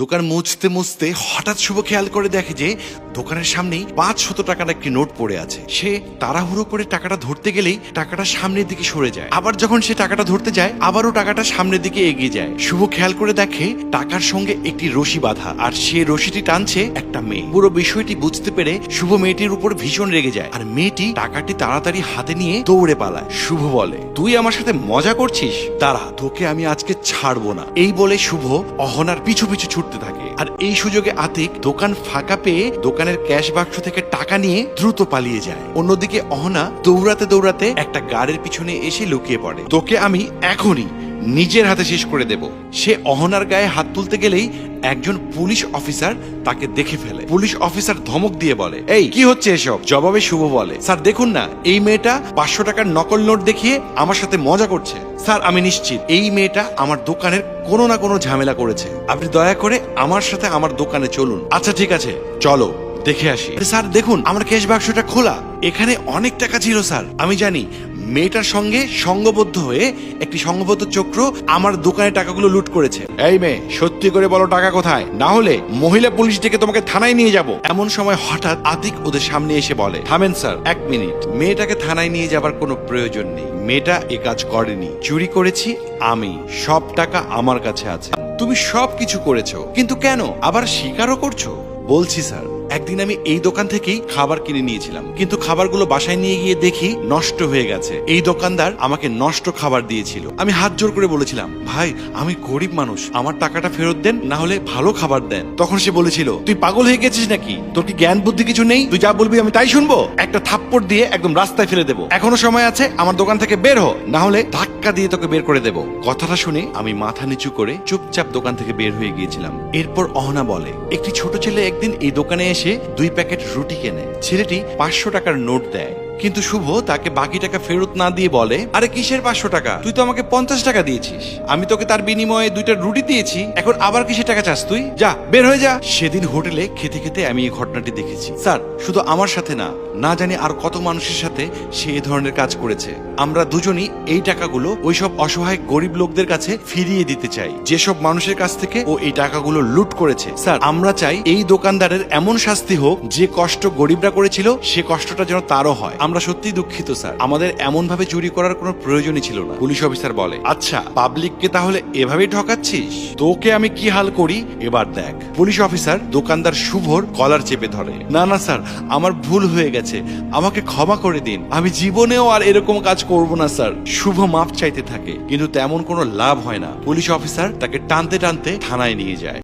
দোকান মুছতে মুছতে হঠাৎ শুভ খেয়াল করে দেখে যে দোকানের সামনেই পাঁচ শত টাকার একটি নোট পড়ে আছে। সে তাড়াহুড়ো করে টাকাটা ধরতে গেলেই টাকাটা সামনের দিকে সরে যায়। আবার যখন সে টাকাটা ধরতে যায়, আবারও টাকাটা সামনের দিকে এগিয়ে যায়। শুভ খেয়াল করে দেখে টাকার সঙ্গে একটি রশি বাঁধা আর সে রশিটি টানছে একটা মেয়ে। পুরো বিষয়টি বুঝতে পেরে শুভ মেয়েটির উপর ভীষণ রেগে যায় আর মেয়েটি টাকাটি তাড়াতাড়ি হাতে নিয়ে দৌড়ে পালায়। শুভ বলে, তুই আমার সাথে মজা করছিস? তারা তোকে আমি আজকে ছাড়বো না। এই বলে শুভ অহনার পিছু পিছু ছুটতে থাকে। আর এই সুযোগে আতিক দোকান ফাঁকা পেয়ে দোকানের ক্যাশ বাক্স থেকে টাকা নিয়ে দ্রুত পালিয়ে যায়। অন্যদিকে অহনা দৌড়াতে দৌড়াতে একটা গাড়ির পিছনে এসে লুকিয়ে পড়ে। তোকে আমি এখনই নিজের হাতে শেষ করে দেব। সে অহনার গায়ে হাত তুলতে গেলেই একজন পুলিশ অফিসার তাকে দেখে ফেলে। পুলিশ অফিসার ধমক দিয়ে বলে, এই, কি হচ্ছে এসব? জবাবে শুভ বলে, স্যার, দেখুন না, এই মেয়েটা পাঁচশো টাকার নকল নোট দেখিয়ে আমার সাথে মজা করছে। স্যার, আমি নিশ্চিত, এই মেয়েটা আমার দোকানের কোনো না কোনো ঝামেলা করেছে। আপনি দয়া করে আমার সাথে আমার দোকানে চলুন। আচ্ছা ঠিক আছে, চলো, দেখে আসি। স্যার, দেখুন, আমার ক্যাশ বাক্সটা খোলা। এখানে অনেক টাকা ছিল স্যার। আমি জানি মেয়েটার সঙ্গে সঙ্গবদ্ধ হয়ে একটি সঙ্গবদ্ধ চক্র আমার দোকানে টাকাগুলো লুট করেছে। এই মেয়ে সত্যি করে বলো টাকা কোথায়? না হলে মহিলা পুলিশ ডেকে তোমাকে থানায় নিয়ে যাব। এমন সময় হঠাৎ আতিক ওদের সামনে এসে বলে থামেন স্যার। এক মিনিট মেয়েটাকে থানায় নিয়ে যাবার কোনো প্রয়োজন নেই। মেয়েটা এ কাজ করেনি। চুরি করেছি আমি। সব টাকা আমার কাছে আছে। তুমি সব কিছু করেছ কিন্তু কেন? আবার স্বীকারও করছ? বলছি স্যার একদিন আমি এই দোকান থেকেই খাবার কিনে নিয়েছিলাম। কিন্তু খাবারগুলো বাসায় নিয়ে গিয়ে দেখি নষ্ট হয়ে গেছে। এই দোকানদার আমাকে নষ্ট খাবার দিয়েছিল। আমি হাত জোর করে বলেছিলাম, ভাই, আমি গরিব মানুষ। আমার টাকাটা ফেরত দেন, না হলে ভালো খাবার দেন। তখন সে বলেছিল, তুই পাগল হয়ে গেছিস নাকি? তোর কি জ্ঞান বুদ্ধি কিছু নেই? তুই যা বলবি আমি তাই শুনব। একটা থাপ্পড় দিয়ে একদম রাস্তায় ফেলে দেবো। এখনও সময় আছে, আমার দোকান থেকে বের হো। না হলে ধাক্কা দিয়ে তোকে বের করে দেবো। কথাটা শুনে আমি মাথা নিচু করে চুপচাপ দোকান থেকে বের হয়ে গিয়েছিলাম। এরপর অহনা বলে, একটি ছোট ছেলে একদিন এই দোকানে এসে দুই প্যাকেট রুটি কেনে। ছেলেটি পাঁচশো টাকার নোট দেয়। কিন্তু শুভ তাকে বাকি টাকা ফেরত না দিয়ে বলে, আরে কিসের পাঁচশো টাকা? তুই তো আমাকে পঞ্চাশ টাকা দিয়েছিস। আমি তোকে তার বিনিময়ে দুইটা রুটি দিয়েছি, এখন আবার কিসের টাকা চাস তুই? যা, বের হয়ে যা। সেদিন হোটেলে খেতে খেতে আমি এই ঘটনাটি দেখেছি। স্যার, শুধু আমার সাথে না না জানি আর কত মানুষের সাথে সে এই ধরনের কাজ করেছে। আমরা দুজনই এই টাকাগুলো ওইসব অসহায় গরিব লোকদের কাছে ফিরিয়ে দিতে চাই। যেসব মানুষের কাছ থেকে ও এই টাকাগুলো লুট করেছে। স্যার, আমরা চাই এই দোকানদারের এমন শাস্তি হোক, যে কষ্ট গরিবরা করেছিল, সে কষ্টটা যেন তারও হয়। আমরা সত্যি দুঃখিত, স্যার। আমাদের এমন ভাবে চুরি করার কোনো প্রয়োজনই ছিল না, পুলিশ অফিসার বলে। আচ্ছা পাবলিককে তাহলে এভাবেই ঠকাচ্ছিস? তোকে আমি কি হাল করি? এবার দেখ। পুলিশ অফিসার দোকানদার শুভর কলার চেপে ধরে। না না, স্যার, আমার ভুল হয়ে গেছে। আমাকে ক্ষমা করে দিন। আমি জীবনেও আর এরকম কাজ করব না, স্যার। শুভ মাপ চাইতে থাকে, কিন্তু তেমন কোনো লাভ হয় না। পুলিশ অফিসার তাকে টানতে টানতে থানায় নিয়ে যায়।